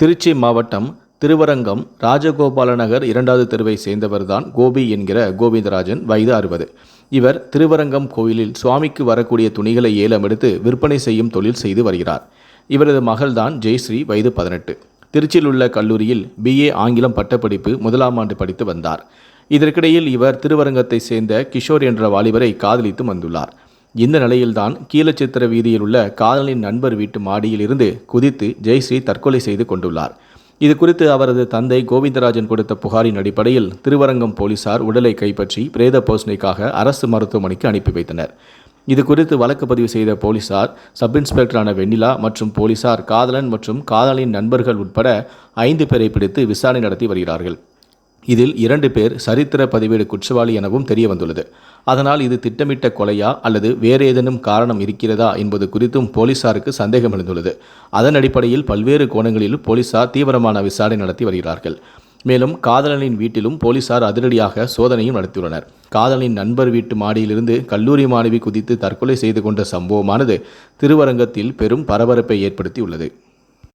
திருச்சி மாவட்டம் திருவரங்கம் ராஜகோபால நகர் இரண்டாவது தெருவை சேர்ந்தவர்தான் கோபி என்கிற கோவிந்தராஜன் வயது அறுபது. இவர் திருவரங்கம் கோயிலில் சுவாமிக்கு வரக்கூடிய துணிகளை ஏலம் எடுத்து விற்பனை செய்யும் தொழில் செய்து வருகிறார். இவரது மகள்தான் ஜெயஸ்ரீ வயது பதினெட்டு. திருச்சியில் உள்ள கல்லூரியில் பிஏ ஆங்கிலம் பட்டப்படிப்பு முதலாம் ஆண்டு படித்து வந்தார். இதற்கிடையில் இவர் திருவரங்கத்தை சேர்ந்த கிஷோர் என்ற வாலிபரை காதலித்து வந்துள்ளார். இந்த நிலையில்தான் கீழச்சித்திர வீதியில் உள்ள காதலின் நண்பர் வீட்டு மாடியில் இருந்து குதித்து ஜெயஸ்ரீ தற்கொலை செய்து கொண்டுள்ளார். இது குறித்து அவரது தந்தை கோவிந்தராஜன் கொடுத்த புகாரின் அடிப்படையில் திருவரங்கம் போலீசார் உடலை கைப்பற்றி பிரேத போசனைக்காக அரசு மருத்துவமனைக்கு அனுப்பி வைத்தனர். இது குறித்து வழக்கு பதிவு செய்த போலீசார் சப் இன்ஸ்பெக்டரான வெண்ணிலா மற்றும் போலீசார் காதலன் மற்றும் காதலின் நண்பர்கள் உட்பட ஐந்து பேரை பிடித்து விசாரணை நடத்தி வருகிறார்கள். இதில் இரண்டு பேர் சரித்திர பதிவேடு குற்றவாளி எனவும் தெரிய வந்துள்ளது அதனால் இது திட்டமிட்ட கொலையா அல்லது வேறு ஏதேனும் காரணம் இருக்கிறதா என்பது குறித்தும் போலீசாருக்கு சந்தேகம் எழுந்துள்ளது. அதன் அடிப்படையில் பல்வேறு கோணங்களில் போலீசார் தீவிரமான விசாரணை நடத்தி வருகிறார்கள். மேலும் காதலனின் வீட்டிலும் போலீசார் அதிரடியாக சோதனையும் நடத்தியுள்ளனர். காதலின் நண்பர் வீட்டு மாடியிலிருந்து கல்லூரி மாணவி குதித்து தற்கொலை செய்து கொண்ட சம்பவமானது திருவரங்கத்தில் பெரும் பரபரப்பை ஏற்படுத்தியுள்ளது.